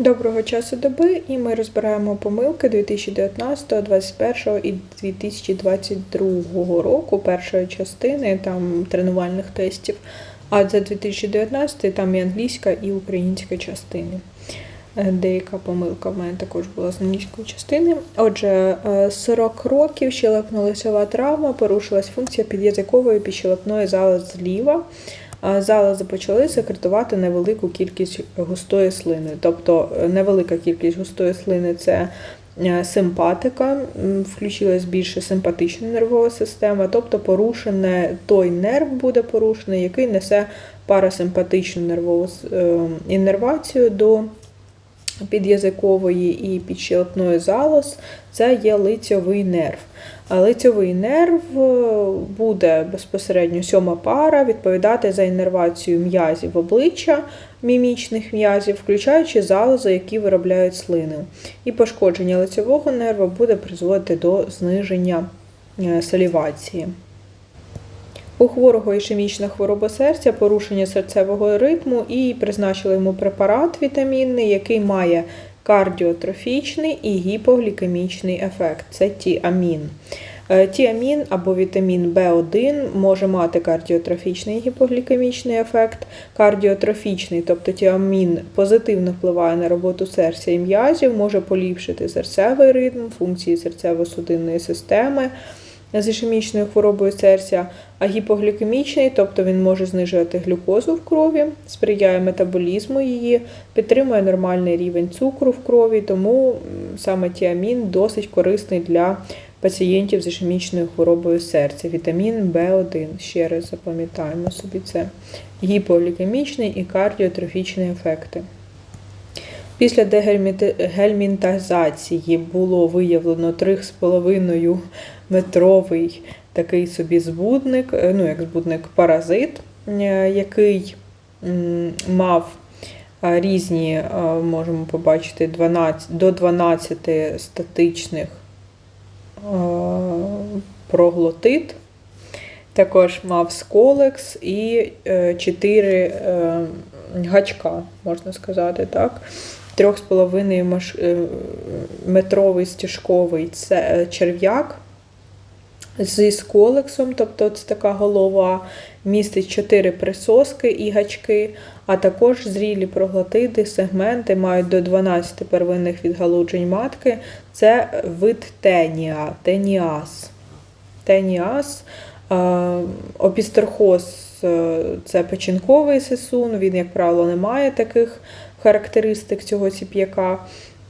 Доброго часу доби, і ми розбираємо помилки 2019, 2021 і 2022 року першої частини там тренувальних тестів. А за 2019 там і англійська, і українська частини. Е, Деяка помилка в мене також була з англійської частини. Отже, е, 40 років щелепно-лицева травма, порушилась функція під'язикової підщелепної залози зліва. Залози почали секретувати невелику кількість густої слини. Тобто е, невелика кількість густої слини це е, симпатика, включилась більше симпатична нервова система, тобто порушене той нерв буде порушений, який несе парасимпатичну нервову с- е, до під'язикової і підщелепної залоз, це є лицьовий нерв. А лицьовий нерв е, буде безпосередньо сьома пара відповідати за іннервацію м'язів обличчя, мімічних м'язів, включаючи залози, які виробляють слину. І пошкодження лицьового нерва буде призводити до зниження е, салівації. У хворого ішемічна хвороба серця, порушення серцевого ритму і призначили йому препарат вітамінний, який має кардіотрофічний і гіпоглікемічний ефект. Це тіамін. Е, Тіамін або вітамін В1 може мати кардіотрофічний і гіпоглікемічний ефект. Кардіотрофічний, тобто тіамін позитивно впливає на роботу серця і м'язів, може поліпшити серцевий ритм, функції серцево-судинної системи з ішемічною хворобою серця, а гіпоглікемічний, тобто він може знижувати глюкозу в крові, сприяє метаболізму її, підтримує нормальний рівень цукру в крові, тому саме тіамін досить корисний для пацієнтів з ішемічною хворобою серця. Вітамін В1. Ще раз запам'ятаємо собі це. Гіпоглікемічний і кардіотрофічні ефекти. Після дегельмінтазації було виявлено 3,5 метровий такий собі збудник, е, ну як збудник паразит, е, який мав е, різні, можемо побачити, 12, до 12 статичних проглотит. Також мав сколекс і 4 гачка, можна сказати, так. 3,5 маш- е, метровий стіжковий е, черв'як зі сколексом, тобто це така голова, містить 4 присоски і гачки, а також зрілі проглотиди, сегменти мають до 12 первинних відгалуджень матки. Це вид тенія, теніас. Теніас. Е, Опістерхоз це печінковий сисун, він, як правило, не має таких характеристик цього ціп'яка.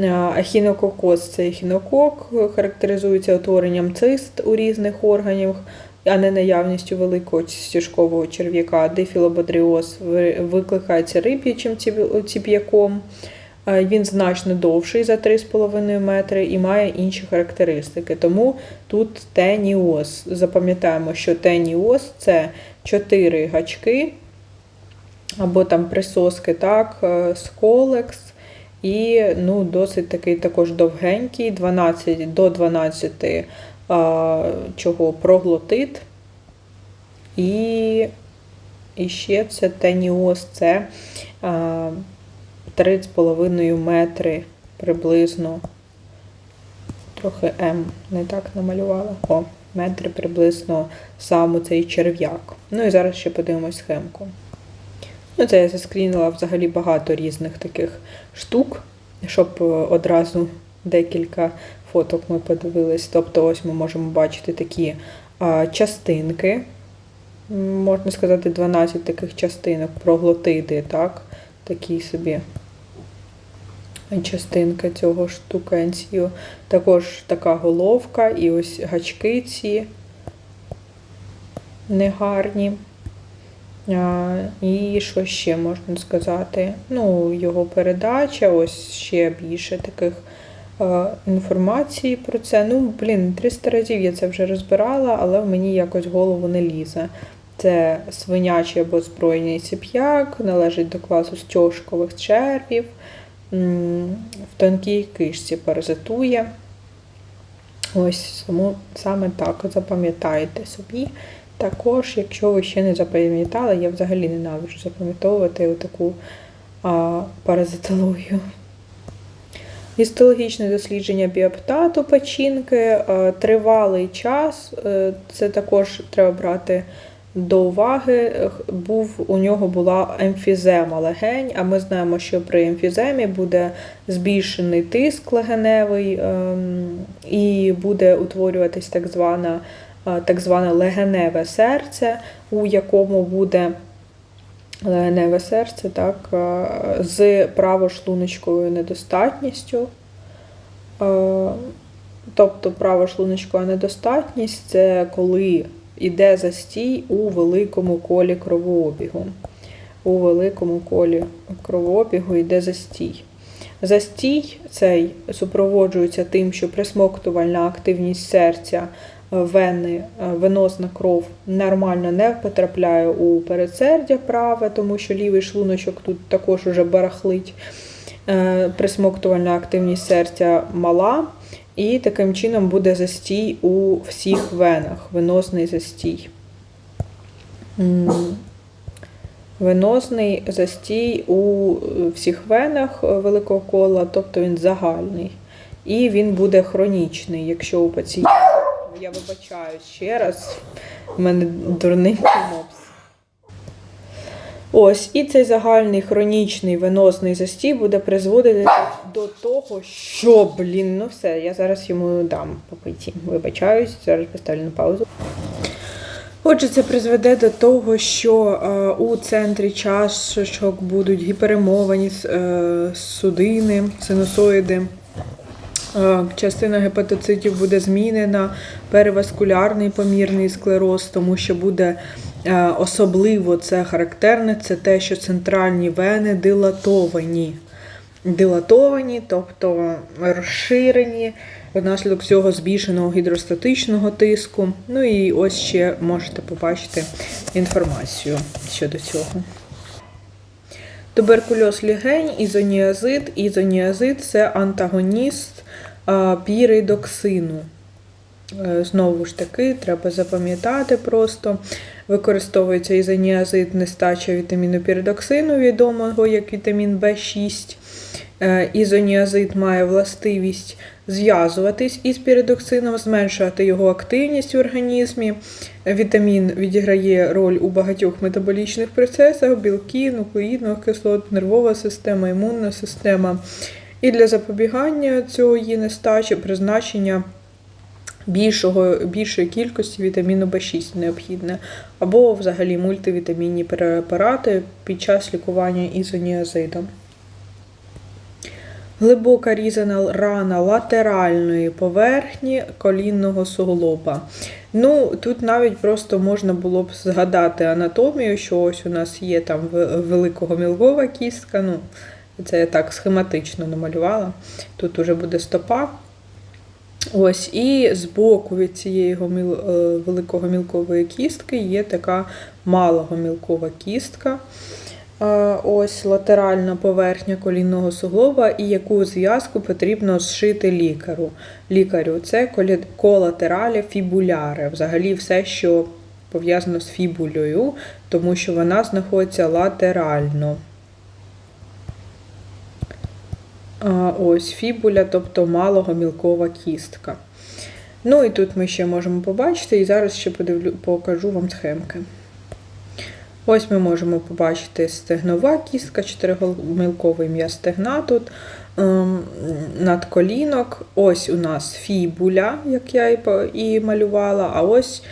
Е, Ехінококоз це ехінокок, характеризується утворенням цист у різних органів, а не наявністю великого стіжкового черв'яка. Дифілободріоз викликається риб'ячим ціп'яком. Е, Він значно довший за 3,5 метри і має інші характеристики. Тому тут теніоз. Запам'ятаємо, що теніоз це 4 гачки або там присоски, так, е, сколекс. І ну, досить такий також довгенький, 12 до 12 а, чого проглотит. І, і ще це теніоз, це а, 3,5 метри приблизно. Трохи М не так намалювала. О, метри приблизно сам цей черв'як. Ну і зараз ще подивимось схемку. Ну, це я заскрінила взагалі багато різних таких штук, щоб е, одразу декілька фоток ми подивились. Тобто, ось ми можемо бачити такі а, частинки, можна сказати, 12 таких частинок, проглотиди, так? Такі собі частинка цього штукенцію. Також така головка і ось гачки ці негарні. І що ще можна сказати? Ну, його передача, ось ще більше таких інформації про це. Ну, блін, 300 разів я це вже розбирала, але в мені якось голову не лізе. Це свинячий або збройний ціп'як, належить до класу стьожкових червів, в тонкій кишці паразитує. Ось саме так запам'ятайте собі. Також, якщо ви ще не запам'ятали, я взагалі ненавиджу запам'ятовувати таку а, паразитологію. Гістологічне дослідження біоптату печінки, е, тривалий час, е, це також треба брати до уваги. Був, у нього була емфізема легень, а ми знаємо, що при емфіземі буде збільшений тиск легеневий ем, і буде утворюватись так звана, так зване легеневе серце, у якому буде легеневе серце, так, е, з правошлуночковою недостатністю. Е, Тобто правошлуночкова недостатність це коли йде застій у великому колі кровообігу. У великому колі кровообігу йде застій. Застій цей супроводжується тим, що присмоктувальна активність серця, е, вени, е, венозна кров нормально не потрапляє у передсердя праве, тому що лівий шлуночок тут також уже барахлить. Е, Присмоктувальна активність серця мала, і таким чином буде застій у всіх венах, венозний застій. М, Венозний застій у всіх венах великого кола, тобто він загальний. І він буде хронічний, якщо у пацієнта. Я вибачаю ще раз, в мене дурненький мопс. Ось, і цей загальний хронічний венозний застій буде призводити до того, що, блін, ну все, я зараз йому дам попиті. Вибачаюсь, зараз поставлю на паузу. Отже, це призведе до того, що е, у центрі чашечок будуть гіперемовані е, судини, синусоїди. Е, Частина гепатоцитів буде змінена, переваскулярний помірний склероз, тому що буде е, особливо це характерне, це те, що центральні вени дилатовані. Дилатовані, тобто розширені внаслідок цього збільшеного гідростатичного тиску. Ну і ось ще можете побачити інформацію щодо цього. Туберкульоз лігень, ізоніазид. Ізоніазид це антагоніст піридоксину. Е, Знову ж таки, треба запам'ятати просто. Використовується ізоніазид нестача вітаміну піридоксину, відомого як вітамін В6. Е, Ізоніазид має властивість зв'язуватись із піридоксином, зменшувати його активність в організмі. Вітамін відіграє роль у багатьох метаболічних процесах: білки, нуклеїдних кислот, нервова система, імунна система. І для запобігання цієї нестачі призначення більшого, більшої кількості вітаміну В6 необхідне, або взагалі мультивітамінні препарати під час лікування ізоніазидом. Глибока різана рана латеральної поверхні колінного суглоба. Ну, тут навіть просто можна було б згадати анатомію, що ось у нас є там великого мілгова кістка. Ну, це я так схематично намалювала. Тут уже буде стопа. Ось, і збоку від цієї великого мілкової кістки є така малого мілкова кістка. Ось латеральна поверхня колінного суглоба, і яку зв'язку потрібно зшити лікарю. Лікарю це колатералі фібуляри, взагалі все, що пов'язано з фібулею, тому що вона знаходиться латерально. Ось фібуля, тобто малого мілкова кістка. Ну і тут ми ще можемо побачити, і зараз ще подивлю, покажу вам схемки. Ось ми можемо побачити стегнова кістка, чотиримилковий м'яз стегна тут ем, надколінок. Ось у нас фібуля, як я і малювала, а ось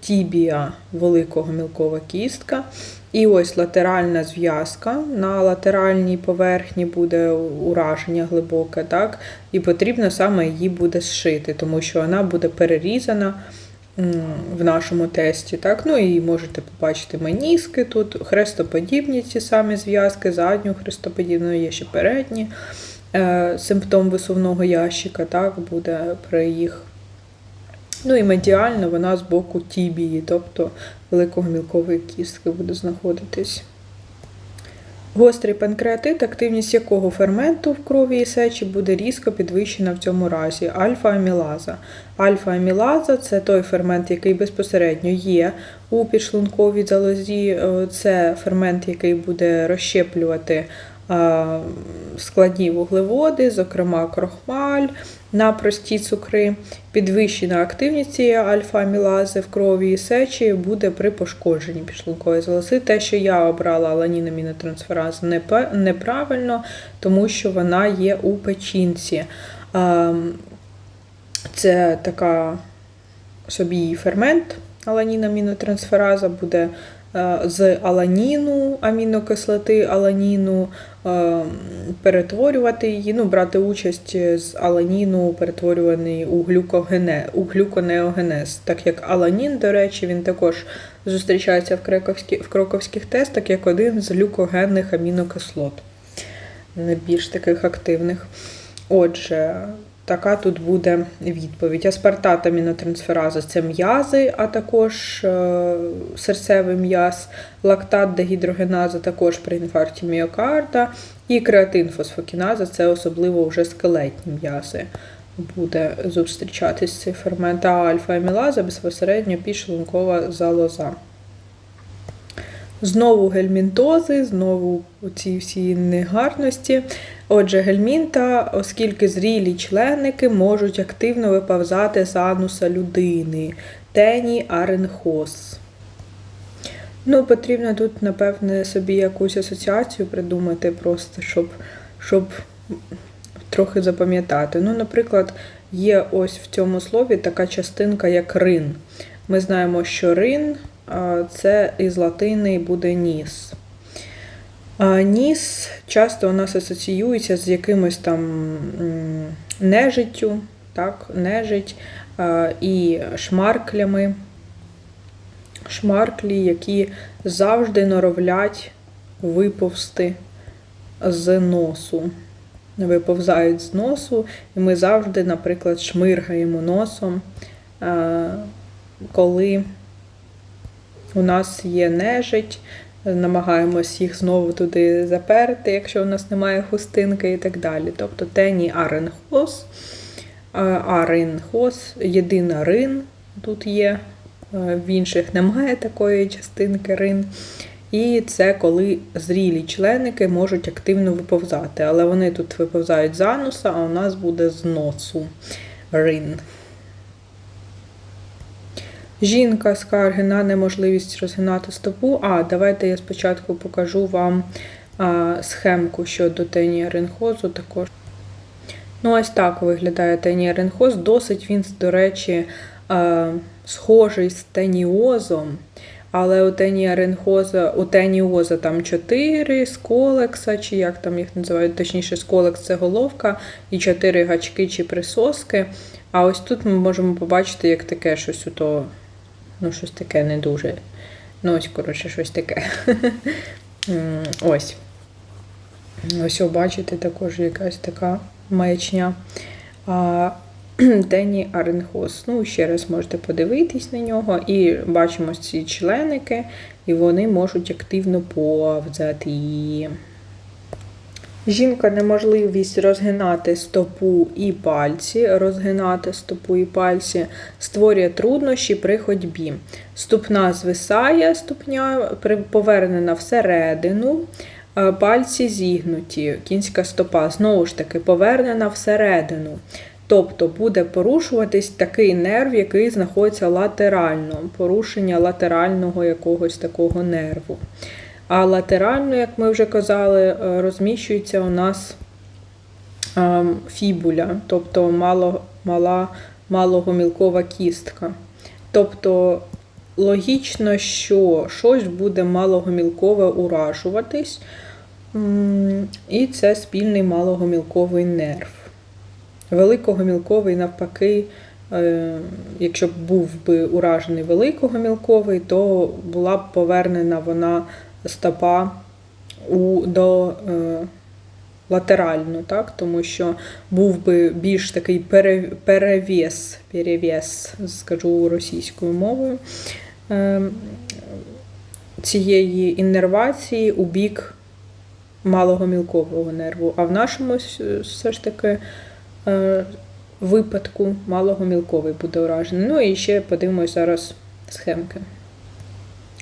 тібія великого мілкова кістка. І ось латеральна зв'язка. На латеральній поверхні буде ураження глибоке, так? і потрібно саме її буде зшити, тому що вона буде перерізана в нашому тесті. Так? Ну і можете побачити меніски тут, хрестоподібні ці самі зв'язки, задню хрестоподібну, є ще передні. Е, симптом висувного ящика так, буде при їх. Ну і медіально вона з боку тібії, тобто великого мілкової кістки буде знаходитись. Гострий панкреатит, активність якого ферменту в крові і сечі буде різко підвищена в цьому разі альфа-амілаза. Альфа-амілаза це той фермент, який безпосередньо є у підшлунковій залозі. Це фермент, який буде розщеплювати складні вуглеводи, зокрема крохмаль на прості цукри. Підвищена активність цієї альфа-амілази в крові і сечі буде при пошкодженні підшлункової залози. Те, що я обрала аланінамінотрансферазу неправильно, тому що вона є у печінці. Ем, Це така собі фермент аланінамінотрансфераза буде е, з аланіну, амінокислоти аланіну, е, перетворювати її, ну, брати участь з аланіну, перетворюваний у, у глюконеогенез. Так як аланін, до речі, він також зустрічається в, кроковські, в кроковських тестах як один з глюкогенних амінокислот, найбільш таких активних. Отже, така тут буде відповідь. Аспартат амінотрансфераза це м'язи, а також е, серцевий м'яз, лактат дегідрогеназа також при інфаркті міокарда, і креатин фосфокіназа це особливо вже скелетні м'язи. Буде зустрічатись цей фермент, альфа-амілаза безпосередньо підшлункова залоза. Знову гельмінтози, знову ці всі негарності. Отже, гельмінта, оскільки зрілі членники можуть активно виповзати з ануса людини, тені аренхоз. Ну, потрібно тут, напевне, собі якусь асоціацію придумати, просто щоб, щоб трохи запам'ятати. Ну, наприклад, є ось в цьому слові така частинка, як рин. Ми знаємо, що рин це із латини буде ніс. А, Ніс часто у нас асоціюється з якимось там нежиттю, так, нежить і шмарклями. Шмарклі, які завжди норовлять виповзти з носу. Виповзають з носу, і ми завжди, наприклад, шмиргаємо носом, коли у нас є нежить, намагаємось їх знову туди заперти, якщо у нас немає хустинки і так далі. Тобто тені аренхоз, аренхоз, єдина рин тут є, е, в інших немає такої частинки рин. І це коли зрілі членики можуть активно виповзати. Але вони тут виповзають з ануса, а у нас буде з носу рин. Жінка скарги на неможливість розгинати стопу. А, давайте я спочатку покажу вам а, схемку щодо теніаринхозу також. Ну, ось так виглядає теніаринхоз. Досить він, до речі, а, схожий з теніозом. Але у теніаринхоза, у теніоза там 4 сколекса, чи як там їх називають, точніше, сколекс це головка, і 4 гачки чи присоски. А ось тут ми можемо побачити, як таке щось у то, ну, щось таке не дуже. Ну, ось, коротше, щось таке. Ось. Ось, бачите, також якась така маячня. А, Тені Аренхоз. Ну, ще раз можете подивитись на нього. І бачимо ці членики, і вони можуть активно повзати. Жінка неможливість розгинати стопу і пальці, розгинати стопу і пальці створює труднощі при ходьбі. Ступна звисає, ступня повернена всередину, е, пальці зігнуті, кінська стопа знову ж таки повернена всередину. Тобто буде порушуватись такий нерв, який знаходиться латерально, порушення латерального якогось такого нерву. А латерально, як ми вже казали, е, розміщується у нас ем, фібуля, тобто мало, мала малогомілкова кістка. Тобто логічно, що щось буде малогомілкове уражуватись, і це спільний малогомілковий нерв. Великогомілковий, навпаки, е, якщо б був би уражений великогомілковий, то була б повернена вона стопа у, до е, латерально, так? тому що був би більш такий перевес, перевес, скажу російською мовою, е, цієї іннервації у бік малогомілкового нерву. А в нашому все ж таки е, випадку малогомілковий буде уражений. Ну і ще подивимось зараз схемки.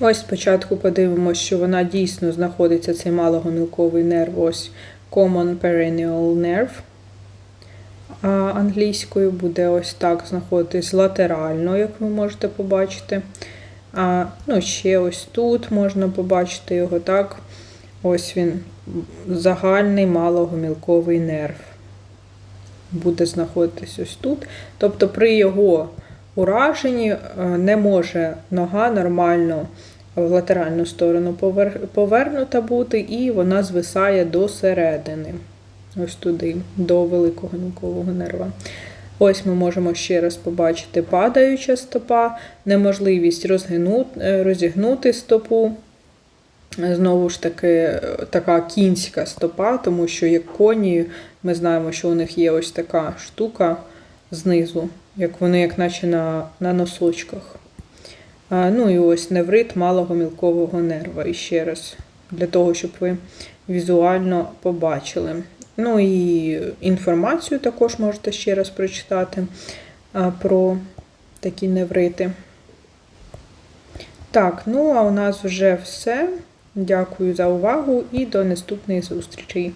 Ось спочатку подивимося, що вона дійсно знаходиться, цей малогомілковий нерв, ось Common Perennial Nerve. А англійською буде ось так знаходитись латерально, як ви можете побачити. А, ну, ще ось тут можна побачити його так. Ось він, загальний малогомілковий нерв. Буде знаходитись ось тут. Тобто при його ураженні е, не може нога нормально в латеральну сторону повернута бути, і вона звисає до середини. Ось туди, до великого мілкового нерва. Ось ми можемо ще раз побачити падаюча стопа, неможливість розгину- е, розігнути стопу. Знову ж таки, е, така кінська стопа, тому що як коні, ми знаємо, що у них є ось така штука знизу, як вони, як наче на, на носочках. А, ну і ось неврит малого мілкового нерва. І ще раз, для того, щоб ви візуально побачили. Ну і інформацію також можете ще раз прочитати про такі неврити. Так, ну а у нас вже все. Дякую за увагу і до наступних зустрічей.